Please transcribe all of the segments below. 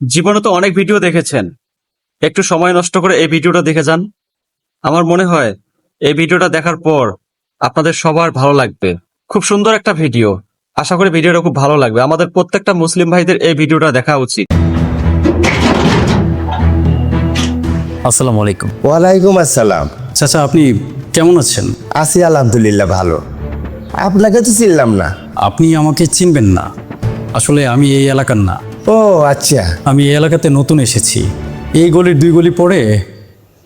জীবনে তো অনেক ভিডিও দেখেছেন। একটু সময় নষ্ট করে এই ভিডিওটা দেখে যান। আমার মনে হয় এই ভিডিওটা দেখার পর আপনাদের সবার ভালো লাগবে। খুব সুন্দর একটা ভিডিও। আশা করি ভিডিওটা খুব ভালো লাগবে। আমাদের প্রত্যেকটা মুসলিম ভাইদের এই ভিডিওটা দেখা উচিত। আসসালামু আলাইকুম। ওয়ালাইকুম আসসালাম। চাচা আপনি কেমন আছেন? আছি আলহামদুলিল্লাহ ভালো। আপনাকে তো চিনলাম না। আপনি আমাকে চিনবেন না। আসলে আমি এই এলাকার না। ও আচ্ছা। আমি এই এলাকাতে নতুন এসেছি। এই গলির দুই গলি পরে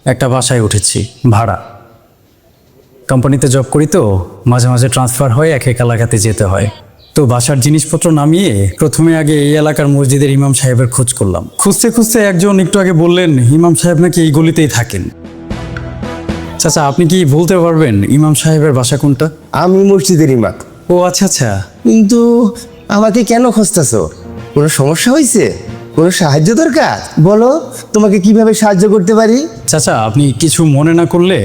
একটা বাসায় উঠেছি ভাড়া। কোম্পানিতে জব করি তো মাঝে মাঝে ট্রান্সফার হয়ে এক এক এলাকাতে যেতে হয়। তো বাসার জিনিসপত্র নামিয়ে প্রথমে আগে এই এলাকার মসজিদের ইমাম সাহেবের খোঁজ করলাম। খুঁজতে খুঁজতে একজন একটু আগে বললেন ইমাম সাহেব নাকি এই গলিতেই থাকেন? চাচা আপনি কি বলতে পারবেন? ইমাম সাহেবের বাসা কোনটা? আমি মসজিদের ইমাম। ও আচ্ছা আচ্ছা। কিন্তু আমাকে কেন খুঁজতেছ? কোনো সমস্যা হয়েছে? কোনো সাহায্য দরকার? বলো তোমাকে কীভাবে সাহায্য করতে পারি? চাচা আপনি কিছু মনে না করলে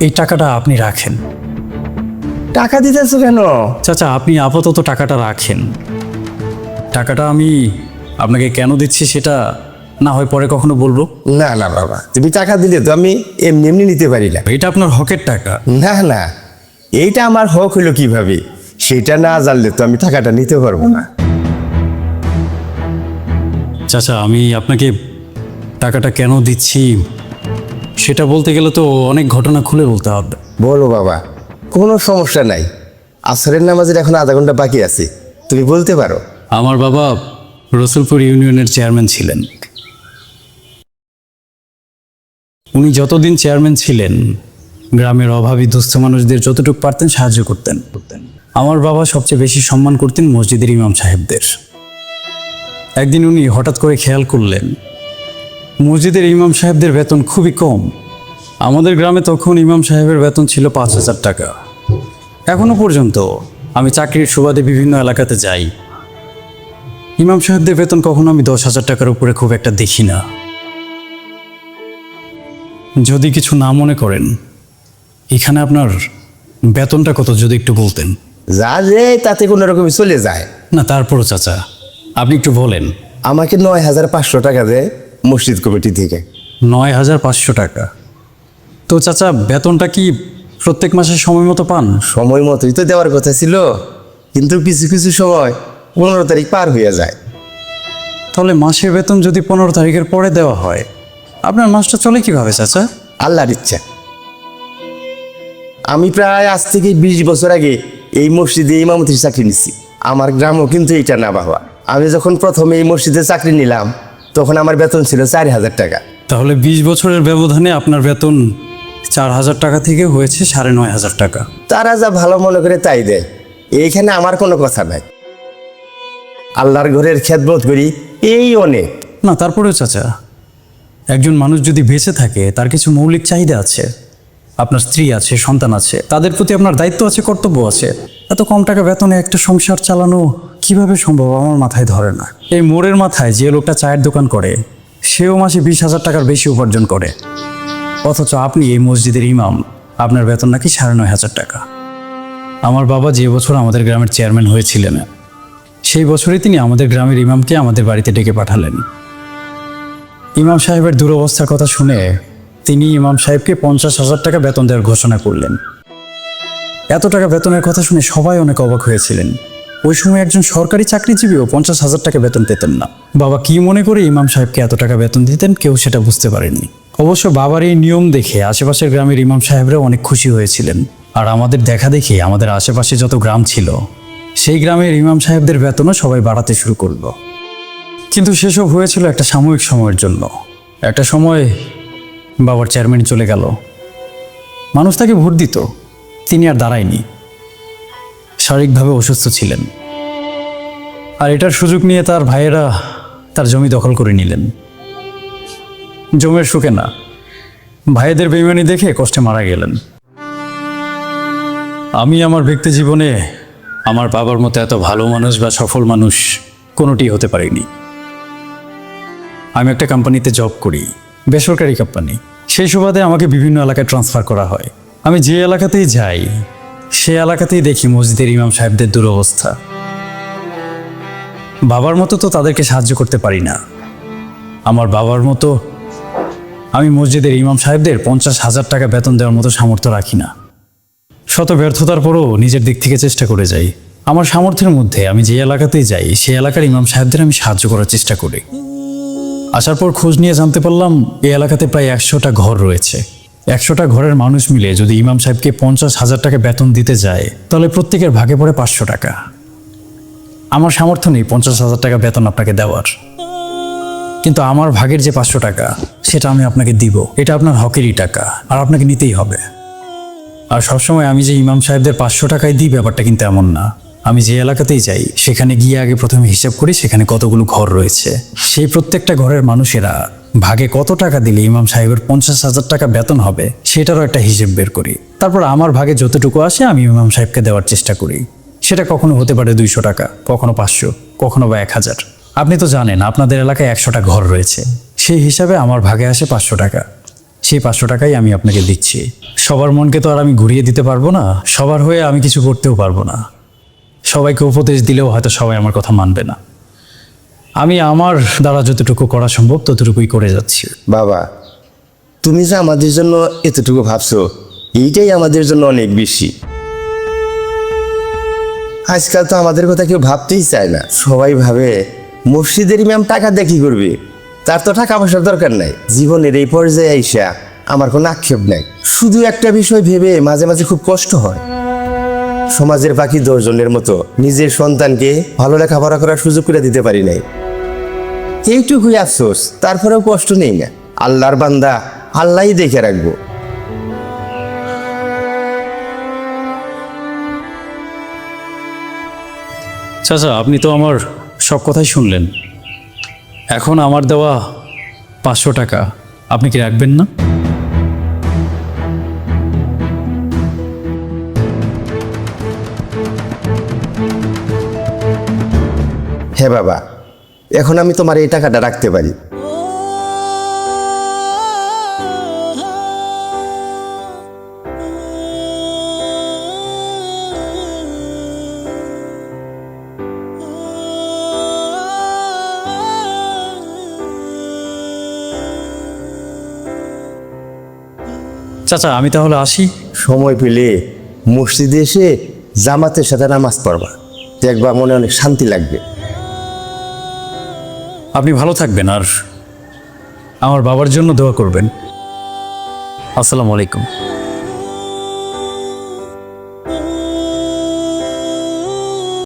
এই টাকাটা আপনি রাখেন। টাকা দিতেছো কেন? চাচা আপনি আপাতত টাকাটা রাখেন। টাকাটা আমি আপনাকে কেন দিচ্ছি সেটা না হয় পরে কখনো বলব? না না বাবা। তুমি টাকা দিলে তো আমি এমনি এমনি নিতে পারি না। এটা আপনার হকের টাকা। না না। এইটা আমার হক হলো কীভাবে? সেটা না জানলে তো আমি টাকাটা নিতে পারব না। চাচা আমি আপনাকে টাকাটা কেন দিচ্ছি? সেটা বলতে গেলে তো অনেক ঘটনা খুলে বলতে হবে। বলো বাবা। কোনো সমস্যা নাই। আসরের নামাজের এখন আধা ঘণ্টা বাকি আছে। তুমি বলতে পারো। আমার বাবা রসুলপুর ইউনিয়নের চেয়ারম্যান ছিলেন। উনি যতদিন চেয়ারম্যান ছিলেন, গ্রামের অভাবী দুস্থ মানুষদের যতটুকু পারতেন সাহায্য করতেন। আমার বাবা সবচেয়ে বেশি সম্মান করতেন মসজিদের ইমাম সাহেবদের। একদিন উনি হঠাৎ করে খেয়াল করলেন, মসজিদের ইমাম সাহেবদের বেতন খুবই কম। আমাদের গ্রামে তখন ইমাম সাহেবের বেতন ছিল পাঁচ হাজার টাকা। এখনও পর্যন্ত আমি চাকরির সুবাদে বিভিন্ন এলাকাতে যাই। ইমাম সাহেবদের বেতন কখনো আমি দশ হাজার টাকার উপরে খুব একটা দেখি না। যদি কিছু না মনে করেন এখানে আপনার বেতনটা কত যদি একটু বলতেন? যা যে তাতে কোনো রকমই চলে যায়। না তারপরও চাচা আপনি একটু বলেন। আমাকে নয় হাজার পাঁচশো টাকা দেয় মসজিদ কমিটি থেকে। নয় হাজার পাঁচশো টাকা? তো চাচা বেতনটা কি প্রত্যেক মাসে সময় মতো পান? সময় মতোই তো দেওয়ার কথা ছিল কিন্তু কিছু কিছু সময় পনেরো তারিখ পার হয়ে যায়। তাহলে মাসের বেতন যদি পনেরো তারিখের পরে দেওয়া হয় আপনার মাসটা চলে কীভাবে চাচা? আল্লাহর ইচ্ছা। আমি প্রায় আজ থেকে বিশ বছর আগে এই মসজিদে ইমামতির চাকরি নিচ্ছি আমার গ্রামও কিন্তু এইটা না বাবা আমি যখন প্রথমে এই মসজিদে চাকরি নিলাম তখন আমার বেতন ছিল চার হাজার টাকা। তাহলে বিশ বছরের ব্যবধানে আপনার বেতন চার হাজার টাকা থেকে হয়েছে সাড়ে নয় হাজার টাকা। তারা যা ভালো মনে করে তাই দেয়। এইখানে আমার কোনো কথা নাই। আল্লাহর ঘরের খেদমত করি এই অনেক। না তারপরেও চাচা একজন মানুষ যদি বেঁচে থাকে, তার কিছু মৌলিক চাহিদা আছে। আপনার স্ত্রী আছে, সন্তান আছে, তাদের প্রতি আপনার দায়িত্ব আছে, কর্তব্য আছে। এত কম টাকা বেতনে একটা সংসার চালানো কীভাবে সম্ভব? আমার মাথায় ধরে না। এই মোড়ের মাথায় যে লোকটা চায়ের দোকান করে, সেও মাসে বিশ হাজার টাকার বেশি উপার্জন করে। অথচ আপনি এই মসজিদের ইমাম, আপনার বেতন নাকি সাড়ে নয় হাজার টাকা। আমার বাবা যে বছর আমাদের গ্রামের চেয়ারম্যান হয়েছিলেন, সেই বছরই তিনি আমাদের গ্রামের ইমামকে আমাদের বাড়িতে ডেকে পাঠালেন। ইমাম সাহেবের দুরবস্থার কথা শুনে তিনি ইমাম সাহেবকে পঞ্চাশ হাজার টাকা বেতন দেওয়ার ঘোষণা করলেন। এত টাকা বেতনের কথা শুনে সবাই অনেক অবাক হয়েছিলেন। ওই সময় একজন সরকারি চাকরিজীবীও পঞ্চাশ হাজার টাকা বেতন পেতেন না। বাবা কি মনে করে ইমাম সাহেবকে এত টাকা বেতন দিতেন কেউ সেটা বুঝতে পারেননি। অবশ্য বাবার এই নিয়ম দেখে আশেপাশের গ্রামের ইমাম সাহেবরা অনেক খুশি হয়েছিলেন। আর আমাদের দেখা দেখে আমাদের আশেপাশে যত গ্রাম ছিল, সেই গ্রামের ইমাম সাহেবদের বেতনও সবাই বাড়াতে শুরু করল। কিন্তু সেসব হয়েছিল একটা সাময়িক সময়ের জন্য। একটা সময় বাবার চেয়ারম্যান চলে গেল। মানুষ তাকে ভোট দিত। তিনি আর দাঁড়ায়নি। শারীরিকভাবে অসুস্থ ছিলেন। আর এটার সুযোগ নিয়ে তার ভাইয়েরা তার জমি দখল করে নিলেন। জমের সুখে না। ভাইদের বেইমানি দেখে কষ্টে মারা গেলেন। আমি আমার ব্যক্তি জীবনে আমার বাবার মতো এত ভালো মানুষ বা সফল মানুষ কোনোটি হতে পারিনি। আমি একটা কোম্পানিতে জব করি, বেসরকারি কোম্পানি সেই সুবাদে আমাকে বিভিন্ন এলাকায় ট্রান্সফার করা হয়। আমি যে এলাকাতেই যাই, সে এলাকাতেই দেখি মসজিদের ইমাম সাহেবদের দুরবস্থা। বাবার মতো তো তাদেরকে সাহায্য করতে পারি না। আমার বাবার মতো আমি মসজিদের ইমাম সাহেবদের পঞ্চাশ হাজার টাকা বেতন দেওয়ার মতো সামর্থ্য রাখি না। শত ব্যর্থতার পরও নিজের দিক থেকে চেষ্টা করে যাই। আমার সামর্থ্যের মধ্যে আমি যে এলাকাতেই যাই সেই এলাকার ইমাম সাহেবদের আমি সাহায্য করার চেষ্টা করি। আসার পর খোঁজ নিয়ে জানতে পারলাম, এই এলাকাতে প্রায় একশোটা ঘর রয়েছে। একশোটা ঘরের মানুষ মিলে যদি ইমাম সাহেবকে পঞ্চাশ হাজার টাকা বেতন দিতে যায়, তাহলে প্রত্যেকের ভাগে পড়ে পাঁচশো টাকা। আমার সামর্থ্য নেই পঞ্চাশ হাজার টাকা বেতন আপনাকে দেওয়ার। কিন্তু আমার ভাগের যে পাঁচশো টাকা, সেটা আমি আপনাকে দিব। এটা আপনার হকেরই টাকা, আর আপনাকে নিতেই হবে। আর সবসময় আমি যে ইমাম সাহেবদের পাঁচশো টাকায় দিই, ব্যাপারটা কিন্তু এমন না। আমি যে এলাকাতেই যাই, সেখানে গিয়ে আগে প্রথমে হিসাব করি সেখানে কতগুলো ঘর রয়েছে। সেই প্রত্যেকটা ঘরের মানুষেরা ভাগে কত টাকা দিলে ইমাম সাহেবের পঞ্চাশ হাজার টাকা বেতন হবে, সেটারও একটা হিসেব বের করি। তারপর আমার ভাগে যতটুকু আসে আমি ইমাম সাহেবকে দেওয়ার চেষ্টা করি। সেটা কখনো হতে পারে দুইশো টাকা, কখনো পাঁচশো, কখনো বা এক হাজার। আপনি তো জানেন, আপনাদের এলাকায় একশোটা ঘর রয়েছে। সেই হিসাবে আমার ভাগে আসে পাঁচশো টাকা। সেই পাঁচশো টাকাই আমি আপনাকে দিচ্ছি। সবার মনকে তো আর আমি ঘুরিয়ে দিতে পারব না, সবার হয়ে আমি কিছু করতেও পারব না। সবাইকে উপদেশ দিলেও হয়তো সবাই আমার কথা মানবে না। আমি আমার দ্বারা যতটুকু করা সম্ভব ততটুকুই করে যাচ্ছি। বাবা, তুমি যে আমাদের জন্য এতটুকু ভাবছ, এইটাই আমাদের জন্য অনেক বেশি। আজকাল তো আমাদের কথা কেউ ভাবতেই চায় না। সবাই ভাবে, মসজিদের ইমাম টাকা দেখি করবে? তার তো টাকা পয়সার দরকার নাই। জীবনের এই পর্যায়ে আইসা আমার কোনো আক্ষেপ নাই। শুধু একটা বিষয় ভেবে মাঝে মাঝে খুব কষ্ট হয়। সমাজের বাকি দশজনের মতো নিজের সন্তানকে ভালো লেখাপড়া করার সুযোগ করে দিতে পারি নাই। এইটুকুই আফসোস, তারপরেও কষ্ট নেই না। আল্লাহর বান্দা, আল্লাহই দেখে রাখব। চাচা, আপনি তো আমার সব কথাই শুনলেন। এখন আমার দেওয়া পাঁচশো টাকা, আপনি কি রাখবেন না? হ্যাঁ বাবা এখন আমি তোমার এই টাকাটা রাখতে পারি। চাচা আমি তাহলে আসি। সময় পেলে মসজিদে এসে জামাতের সাথে নামাজ পড়বা। দেখবা মনে অনেক শান্তি লাগবে। আপনি ভালো থাকবেন আর আমার বাবার জন্য দোয়া করবেন। আসসালামু আলাইকুম।